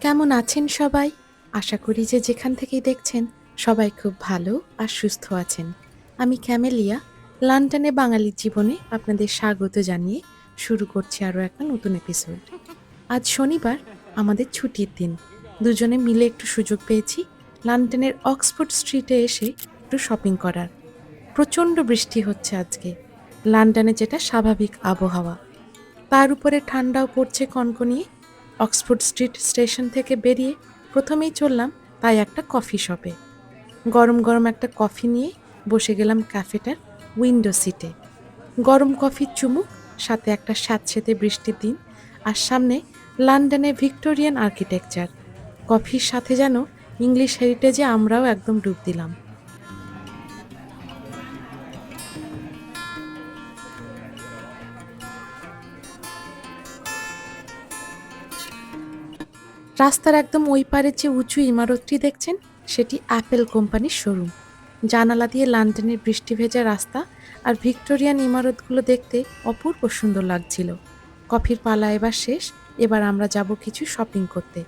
কেমন আছেন সবাই? আশা করি যে যেখান থেকেই দেখছেন, সবাই খুব ভালো আর সুস্থ আছেন। আমি ক্যামেলিয়া লন্ডনে বাঙালির জীবনে আপনাদের স্বাগত জানিয়ে শুরু করছি আরও একটা নতুন এপিসোড আজ শনিবার, আমাদের ছুটির দিন। দুজনে মিলে একটু সুযোগ পেয়েছি লন্ডনের অক্সফোর্ড স্ট্রিটে এসে একটু শপিং করার। প্রচণ্ড বৃষ্টি হচ্ছে আজকে। লন্ডনে যেটা স্বাভাবিক আবহাওয়া। তার উপরে ঠান্ডাও পড়ছে কনকনিয়ে। অক্সফোর্ড স্ট্রিট স্টেশন থেকে বেরিয়ে প্রথমেই চললাম তাই একটা কফি শপে। গরম গরম একটা কফি নিয়ে বসে গেলাম ক্যাফেটার উইন্ডো সিটে। গরম কফির চুমুক, সাথে একটা স্যাঁতসেতে বৃষ্টির দিন, আর সামনে লন্ডনে ভিক্টোরিয়ান আর্কিটেকচার। কফির সাথে যেন ইংলিশ হেরিটেজে আমরাও একদম ডুব দিলাম। রাস্তার একদম ওই পারে যে উঁচু ইমারতটি দেখছেন, সেটি অ্যাপেল কোম্পানির শোরুম। জানালা দিয়ে লন্ডনের বৃষ্টি ভেজা রাস্তা আর ভিক্টোরিয়ান ইমারতগুলো দেখতে অপূর্ব সুন্দর লাগছিল। কফির পালা এবার শেষ, এবার আমরা যাব কিছু শপিং করতে।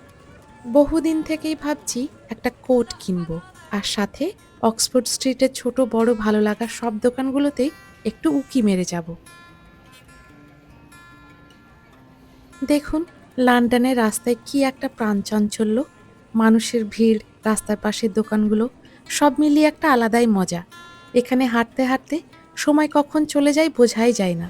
বহুদিন থেকেই ভাবছি একটা কোট কিনবো, আর সাথে অক্সফোর্ড স্ট্রিটের ছোট বড় ভালো লাগার সব দোকানগুলোতেই একটু উকি মেরে যাব। দেখুন লন্ডনের রাস্তায় কি একটা প্রাণচাঞ্চল্য মানুষের ভিড়, রাস্তার পাশের দোকানগুলো, সব মিলিয়ে একটা আলাদাই মজা। এখানে হাঁটতে হাঁটতে সময় কখন চলে যায় বোঝাই যায় না।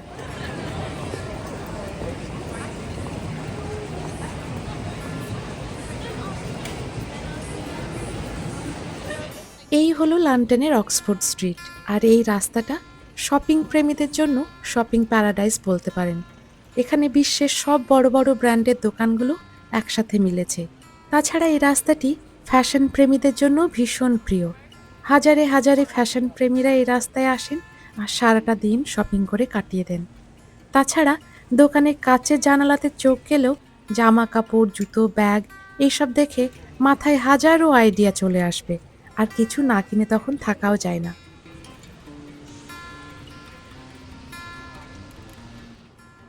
এই হলো লন্ডনের অক্সফোর্ড স্ট্রিট। আর এই রাস্তাটা শপিং প্রেমীদের জন্য শপিং প্যারাডাইস বলতে পারেন। এখানে বিশ্বের সব বড় বড় ব্র্যান্ডের দোকানগুলো একসাথে মিলেছে। তাছাড়া এই রাস্তাটি ফ্যাশন প্রেমীদের জন্য ভীষণ প্রিয়। হাজারে হাজারে ফ্যাশন প্রেমীরা এই রাস্তায় আসেন আর সারাটা দিন শপিং করে কাটিয়ে দেন। তাছাড়া দোকানের কাচের জানালাতে চোখ গেলেও জামা কাপড়, জুতো, ব্যাগ এইসব দেখে মাথায় হাজারো আইডিয়া চলে আসবে। আর কিছু না কিনে তখন থাকাও যায় না।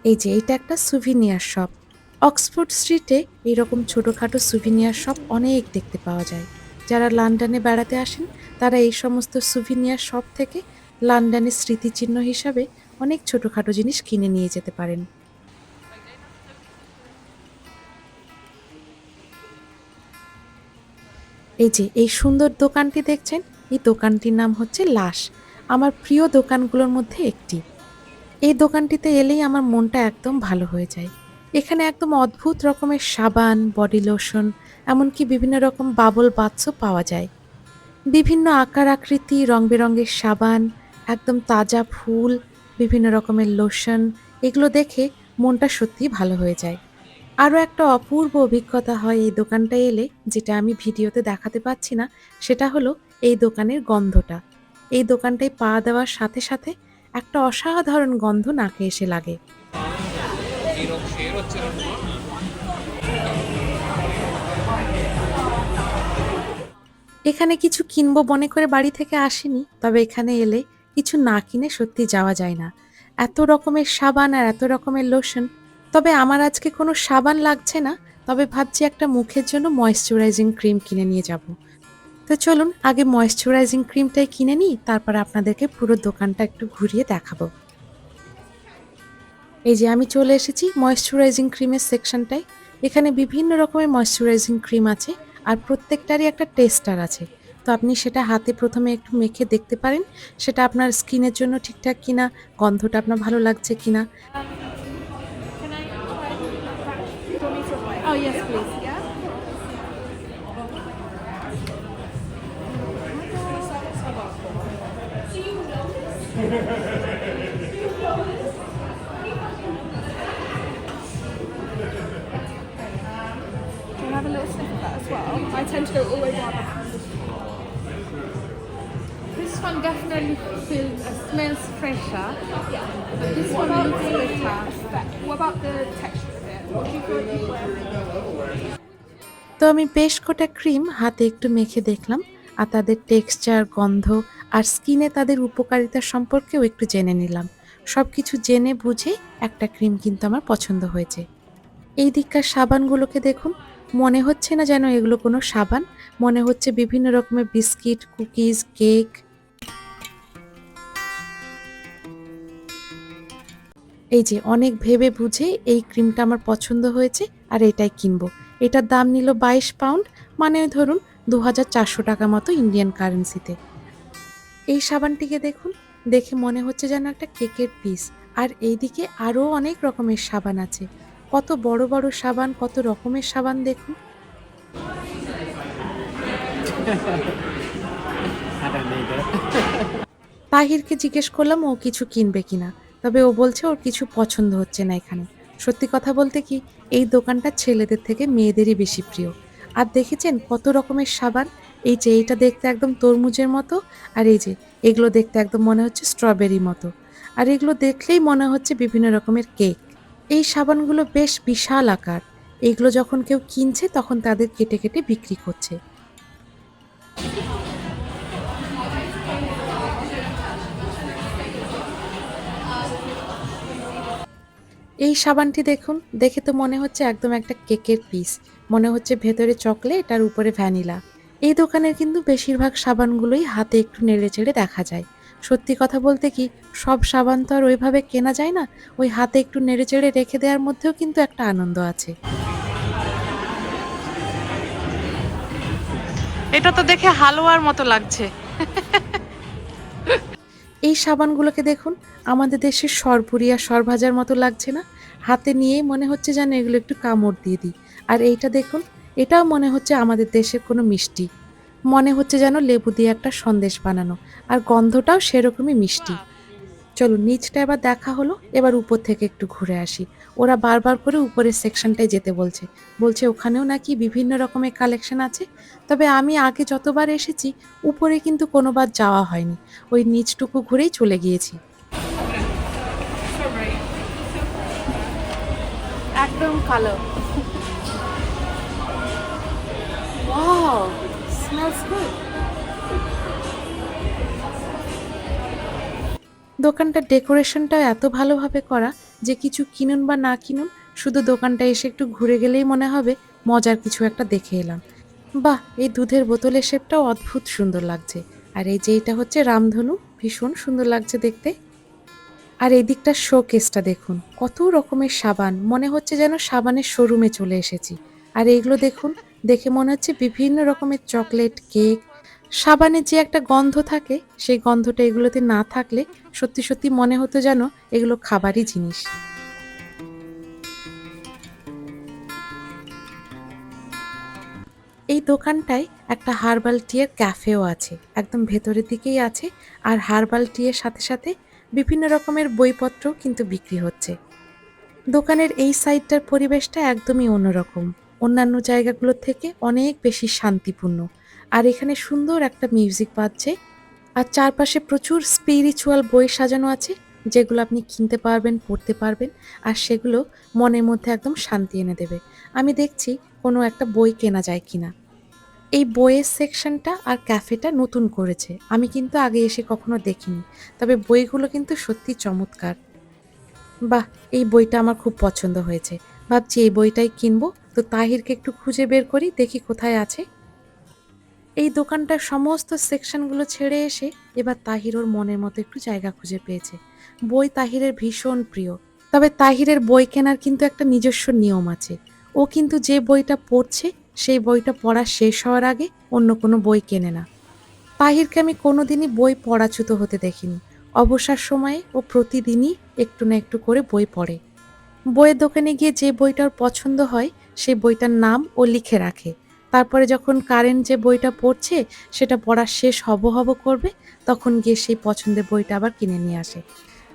এই যে, এটা একটা সুভিনিয়ার শপ অক্সফোর্ড স্ট্রিটে এইরকম ছোটোখাটো সুভিনিয়ার শপ অনেক দেখতে পাওয়া যায়। যারা লন্ডনে বেড়াতে আসেন, তারা এই সমস্ত সুভিনিয়ার শপ থেকে লন্ডনের স্মৃতিচিহ্ন হিসাবে অনেক ছোটোখাটো জিনিস কিনে নিয়ে যেতে পারেন। এই যে, এই সুন্দর দোকানটি দেখছেন? এই দোকানটির নাম হচ্ছে লাশ। আমার প্রিয় দোকানগুলোর মধ্যে একটি। এই দোকানটিতে এলেই আমার মনটা একদম ভালো হয়ে যায়। এখানে একদম অদ্ভুত রকমের সাবান, বডি লোশন, এমনকি বিভিন্ন রকম বাবল বাথসও পাওয়া যায়। বিভিন্ন আকার আকৃতি রং বেরঙের সাবান, একদম তাজা ফুল, বিভিন্ন রকমের লোশন, এগুলো দেখে মনটা সত্যিই ভালো হয়ে যায়। আরও একটা অপূর্ব অভিজ্ঞতা হয় এই দোকানটায় এলে, যেটা আমি ভিডিওতে দেখাতে পাচ্ছি না, সেটা হলো এই দোকানের গন্ধটা। এই দোকানটায় পা দেওয়ার সাথে সাথে একটা অসাধারণ গন্ধ নাকে এসে লাগে। এখানে কিছু কিনবো মনে করে বাড়ি থেকে আসিনি, তবে এখানে এলে কিছু না কিনে সত্যি যাওয়া যায় না। এত রকমের সাবান আর এত রকমের লোশন, তবে আমার আজকে কোনো সাবান লাগছে না, তবে ভাবছি একটা মুখের জন্য ময়েশ্চারাইজিং ক্রিম কিনে নিয়ে যাব। তো চলুন আগে ময়েশ্চারাইজিং ক্রিমটাই কিনে নিই, তারপর আপনাদেরকে পুরো দোকানটা একটু ঘুরিয়ে দেখাবো। এই যে আমি চলে এসেছি ময়েশ্চারাইজিং ক্রিমের সেকশনটায় এখানে বিভিন্ন রকমের ময়েশ্চারাইজিং ক্রিম আছে আর প্রত্যেকটারই একটা টেস্টার আছে। তো আপনি সেটা হাতে প্রথমে একটু মেখে দেখতে পারেন, সেটা আপনার স্কিনের জন্য ঠিকঠাক কিনা, গন্ধটা আপনার ভালো লাগছে কিনা। Oh. Yeah. Can I have a little sniff of that as well? I tend to go all the way down the hand. This one definitely feels, uh, smells fresher. Yeah. But this one looks better. What about the texture of it? What do you feel? তো আমি বেশ কটা cream হাতে একটু মেখে দেখলাম আর তাদের texture গন্ধ আর স্কিনে তাদের উপকারিতা সম্পর্কেও একটু জেনে নিলাম। সব কিছু জেনে বুঝে একটা ক্রিম কিন্তু আমার পছন্দ হয়েছে। এই দিককার সাবানগুলোকে দেখুন, মনে হচ্ছে না যেন এগুলো কোনো সাবান, মনে হচ্ছে বিভিন্ন রকমের বিস্কিট, কুকিজ, কেক। এই যে অনেক ভেবে বুঝে এই ক্রিমটা আমার পছন্দ হয়েছে আর এটাই কিনবো। এটার দাম নিল বাইশ পাউন্ড মানে ধরুন দু হাজার চারশো টাকা মতো ইন্ডিয়ান কারেন্সিতে এই সাবানটিকে দেখুন, দেখে মনে হচ্ছে যেন একটা কেকের পিস আর এইদিকে আরও অনেক রকমের সাবান আছে। কত বড় বড় সাবান, কত রকমের সাবান দেখুন. তাহিরকে জিজ্ঞেস করলাম, ও কিছু কিনবে কিনা? তবে ও বলছে, ওর কিছু পছন্দ হচ্ছে না এখানে। সত্যি কথা বলতে কি, এই দোকানটা ছেলেদের থেকে মেয়েদেরই বেশি প্রিয়। আর দেখেছেন কত রকমের সাবান? এই যে, এইটা দেখতে একদম তরমুজের মতো, আর এই যে, এগুলো দেখতে একদম মনে হচ্ছে স্ট্রবেরি মতো। আর এগুলো দেখলেই মনে হচ্ছে বিভিন্ন রকমের কেক। এই সাবানগুলো বেশ বিশাল আকার। এগুলো যখন কেউ কিনছে, তখন তাদের কেটে কেটে বিক্রি করছে। এই সাবানটি দেখুন, দেখে তো মনে হচ্ছে একদম একটা কেকের পিস মনে হচ্ছে ভেতরে চকলেট আর উপরে ভ্যানিলা এই দোকানের কিন্তু বেশিরভাগ সাবানগুলোই হাতে একটু নেড়ে চেড়ে দেখা যায়। সত্যি কথা বলতে কি, সব সাবান তো আর ওইভাবে কেনা যায় না। ওই হাতে একটু নেড়ে চেড়ে রেখে দেওয়ার মধ্যেও কিন্তু একটা আনন্দ আছে। এটা তো দেখে হালুয়ার মতো লাগছে। এই সাবানগুলোকে দেখুন, আমাদের দেশে সরপুরিয়া, সরভাজার মতো লাগছে না। হাতে নিয়ে মনে হচ্ছে যেন এগুলো একটু কামড় দিয়ে দিই। আর এইটা দেখুন, এটাও মনে হচ্ছে আমাদের দেশের কোনো মিষ্টি। মনে হচ্ছে যেন লেবু দিয়ে একটা সন্দেশ বানানো। আর গন্ধটাও সেরকমই মিষ্টি। চলো নিচটা এবার দেখা হলো, এবার উপর থেকে একটু ঘুরে আসি। ওরা বারবার করে উপরের সেকশনটায় যেতে বলছে। বলছে ওখানেও নাকি বিভিন্ন রকমের কালেকশন আছে। তবে আমি আগে যতবার এসেছি, উপরে কিন্তু কোনোবার যাওয়া হয়নি। ওই নিচটুকু ঘুরেই চলে গিয়েছি। একদম কালো। ওয়াও স্মেলস গুড দোকানটার ডেকোরেশনটাও এত ভালোভাবে করা যে কিছু কিনুন বা না কিনুন, শুধু দোকানটা এসে একটু ঘুরে গেলেই মনে হবে মজার কিছু একটা দেখে এলাম। বাহ, এই দুধের বোতলের শেপটাও অদ্ভুত সুন্দর লাগছে। আর এই যে এটা হচ্ছে রামধনু, ভীষণ সুন্দর লাগছে দেখতে। আর এই দিকটার শো কেসটা দেখুন, কত রকমের সাবান, মনে হচ্ছে যেন সাবানের শোরুমে চলে এসেছি। আর এইগুলো দেখুন, দেখে মনে হচ্ছে বিভিন্ন রকমের চকলেট, কেক সাবানের যে একটা গন্ধ থাকে, সেই গন্ধটা এগুলোতে না থাকলে সত্যি সত্যি মনে হতো যেন এগুলো খাবারই জিনিস। এই দোকানটায় একটা হার্বাল টিয়ের ক্যাফেও আছে, একদম ভেতরের দিকেই আছে, আর হার্বাল টিয়ের সাথে সাথে বিভিন্ন রকমের বইপত্রও কিন্তু বিক্রি হচ্ছে। দোকানের এই সাইডটার পরিবেশটা একদমই অন্যরকম। অন্যান্য জায়গাগুলোর থেকে অনেক বেশি শান্তিপূর্ণ। আর এখানে সুন্দর একটা মিউজিক বাজছে। আর চারপাশে প্রচুর স্পিরিচুয়াল বই সাজানো আছে, যেগুলো আপনি কিনতে পারবেন, পড়তে পারবেন, আর সেগুলো মনের মধ্যে একদম শান্তি এনে দেবে। আমি দেখছি কোনো একটা বই কেনা যায় কিনা। এই বইয়ের সেকশনটা আর ক্যাফেটা নতুন করেছে। আমি কিন্তু আগে এসে কখনো দেখিনি। তবে বইগুলো কিন্তু সত্যি চমৎকার। বাহ, এই বইটা আমার খুব পছন্দ হয়েছে। ভাবছি এই বইটাই কিনবো। তো তাহিরকে একটু খুঁজে বের করি, দেখি কোথায় আছে। এই দোকানটার সমস্ত সেকশনগুলো ছেড়ে এসে এবার তাহির ওর মনের মতো একটু জায়গা খুঁজে পেয়েছে। বই তাহিরের ভীষণ প্রিয়। তবে তাহিরের বই কেনার কিন্তু একটা নিজস্ব নিয়ম আছে। ও কিন্তু যে বইটা পড়ছে, সেই বইটা পড়া শেষ হওয়ার আগে অন্য কোনো বই কেনে না। তাহিরকে আমি কোনোদিনই বই পড়াচ্যুত হতে দেখিনি। অবসর সময়ে ও প্রতিদিনই একটু না একটু করে বই পড়ে। বইয়ের দোকানে গিয়ে যে বইটার পছন্দ হয়, সেই বইটার নাম ও লিখে রাখে। তারপরে যখন কারেন্ট যে বইটা পড়ছে, সেটা পড়া শেষ হব হব করবে, তখন গিয়ে সেই পছন্দের বইটা আবার কিনে নিয়ে আসে।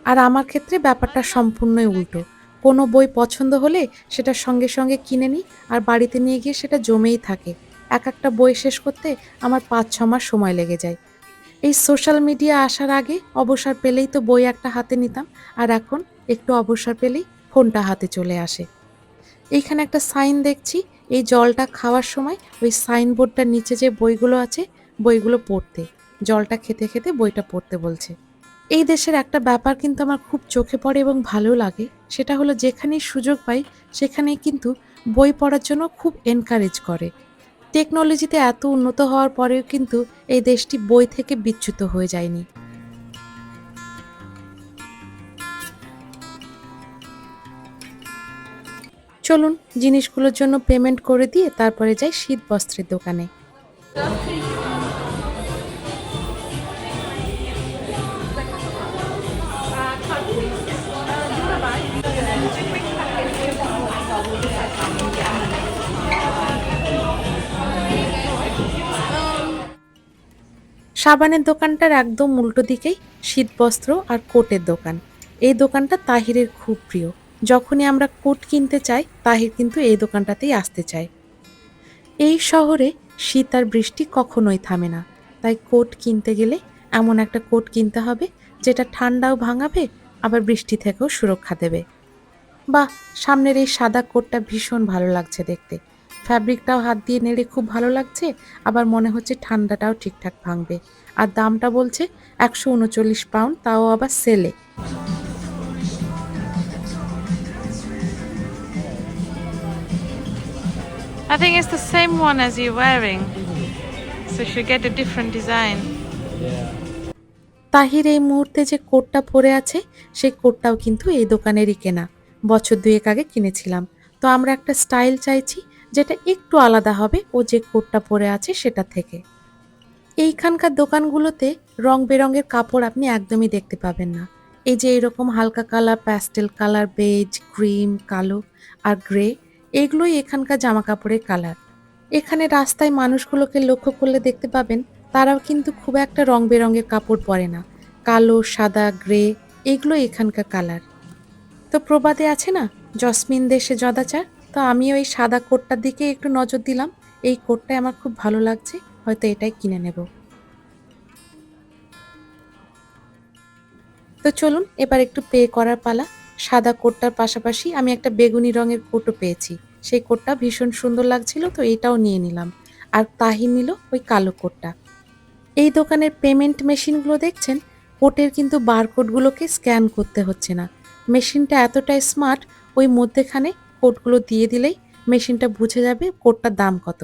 আর আমার ক্ষেত্রে ব্যাপারটা সম্পূর্ণই উল্টো। কোনো বই পছন্দ হলে সেটা সঙ্গে সঙ্গে কিনে নিই, আর বাড়িতে নিয়ে গিয়ে সেটা জমেই থাকে। এক একটা বই শেষ করতে আমার পাঁচ ছ মাস সময় লেগে যায়। এই সোশ্যাল মিডিয়া আসার আগে অবসর পেলেই তো বই একটা হাতে নিতাম, আর এখন একটু অবসর পেলেই ফোনটা হাতে চলে আসে। এইখানে একটা সাইন দেখছি। এই জলটা খাওয়ার সময় ওই সাইনবোর্ডটার নিচে যে বইগুলো আছে, বইগুলো পড়তে। জলটা খেতে খেতে বইটা পড়তে বলছে। এই দেশের একটা ব্যাপার কিন্তু আমার খুব চোখে পড়ে এবং ভালো লাগে। সেটা হলো যেখানেই সুযোগ পাই, সেখানেই কিন্তু বই পড়ার জন্য খুব এনকারেজ করে। টেকনোলজিতে এত উন্নত হওয়ার পরেও কিন্তু এই দেশটি বই থেকে বিচ্যুত হয়ে যায়নি। চলুন জিনিসগুলোর জন্য পেমেন্ট করে দিয়ে তারপরে যাই শীত বস্ত্রের দোকানে। সাবানের দোকানটার একদম উল্টো দিকেই শীতবস্ত্র আর কোটের দোকান। এই দোকানটা তাহিরের খুব প্রিয়। যখনই আমরা কোট কিনতে চাই, তাহির কিন্তু এই দোকানটাতেই আসতে চায়। এই শহরে শীত আর বৃষ্টি কখনোই থামে না। তাই কোট কিনতে গেলে এমন একটা কোট কিনতে হবে, যেটা ঠান্ডাও ভাঙাবে, আবার বৃষ্টি থেকেও সুরক্ষা দেবে। বাহ, সামনের এই সাদা কোটটা ভীষণ ভালো লাগছে দেখতে। ফ্যাব্রিকটাও হাত দিয়ে নেড়ে খুব ভালো লাগছে, আবার মনে হচ্ছে ঠান্ডাটাও ঠিকঠাক ভাঙবে। আর দামটা বলছে একশো উনচল্লিশ পাউন্ড, তাও আবার সেলে। I think it's the same one as you're wearing. So you should get a different design. Tahir এই মুহূর্তে যে কোটটা পরে আছে, সেই কোটটাও কিন্তু এই দোকানেরই কেনা বছর দুয়েক আগে কিনেছিলাম তো আমরা একটা স্টাইল চাইছি, যেটা একটু আলাদা হবে ও যে কোটটা পরে আছে সেটা থেকে এইখানকার দোকানগুলোতে রং বেরঙের কাপড় আপনি একদমই দেখতে পাবেন না এই যে এরকম হালকা colour, pastel colour, beige, cream, কালো আর গ্রে এগুলোই এখানকার জামা কাপড়ের কালার এখানে রাস্তায় মানুষগুলোকে লক্ষ্য করলে দেখতে পাবেন, তারাও কিন্তু খুব একটা রং বেরঙের কাপড় পরে না। কালো, সাদা গ্রে এগুলো এখানকার কালার তো প্রবাদে আছে না, জসমিন দেশে জদাচার তো আমিও এই সাদা কোটটার দিকে একটু নজর দিলাম। এই কোটটাই আমার খুব ভালো লাগছে, হয়তো এটাই কিনে নেব। তো চলুন, এবার একটু পে করার পালা। সাদা কোটটার পাশাপাশি আমি একটা বেগুনি রঙের কোটও পেয়েছি। সেই কোটটা ভীষণ সুন্দর লাগছিল, তো এটাও নিয়ে নিলাম। আর তাহির নিল ওই কালো কোটটা। এই দোকানের পেমেন্ট মেশিনগুলো দেখছেন? কোটের কিন্তু বারকোডগুলোকে স্ক্যান করতে হচ্ছে না। মেশিনটা এতটাই স্মার্ট ওই মধ্যেখানে কোডগুলো দিয়ে দিলেই মেশিনটা বুঝে যাবে কোটটার দাম কত।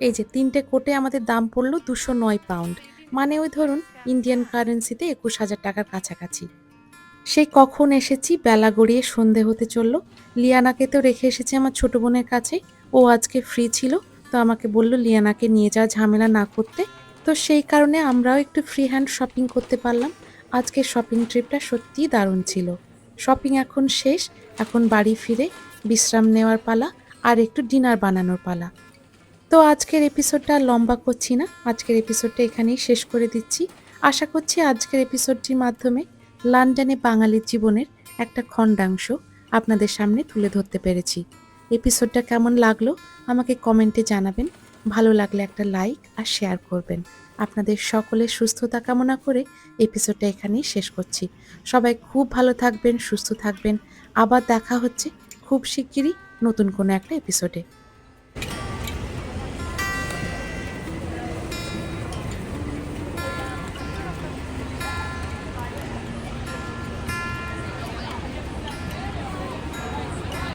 এই যে তিনটে কোটে আমাদের দাম পড়ল দুশো নয় পাউন্ড মানে ওই ধরুন ইন্ডিয়ান কারেন্সিতে একুশ হাজার টাকার কাছাকাছি। সেই কখন এসেছি বেলা গড়িয়ে সন্ধে হতে চলল। লিয়ানাকে তো রেখে এসেছি আমার ছোট বোনের কাছে। ও আজকে ফ্রি ছিল, তো আমাকে বলল লিয়ানাকে নিয়ে যাওয়া ঝামেলা না করতে। তো সেই কারণে আমরাও একটু ফ্রি হ্যান্ড শপিং করতে পারলাম। আজকে শপিং ট্রিপটা সত্যিই দারুণ ছিল। শপিং এখন শেষ, এখন বাড়ি ফিরে বিশ্রাম নেওয়ার পালা আর একটু ডিনার বানানোর পালা। তো আজকের এপিসোডটা লম্বা করছি না, আজকের এপিসোডটা এখানেই শেষ করে দিচ্ছি। আশা করছি আজকের এপিসোডটির মাধ্যমে লন্ডনে বাঙালির জীবনের একটা খণ্ডাংশ আপনাদের সামনে তুলে ধরতে পেরেছি। এপিসোডটা কেমন লাগল আমাকে কমেন্টে জানাবেন। ভালো লাগলে একটা লাইক আর শেয়ার করবেন। আপনাদের সকলের সুস্থতা কামনা করে এপিসোডটা এখানেই শেষ করছি। সবাই খুব ভালো থাকবেন, সুস্থ থাকবেন। আবার দেখা হচ্ছে খুব শিগগিরই নতুন কোনো একটা এপিসোডে।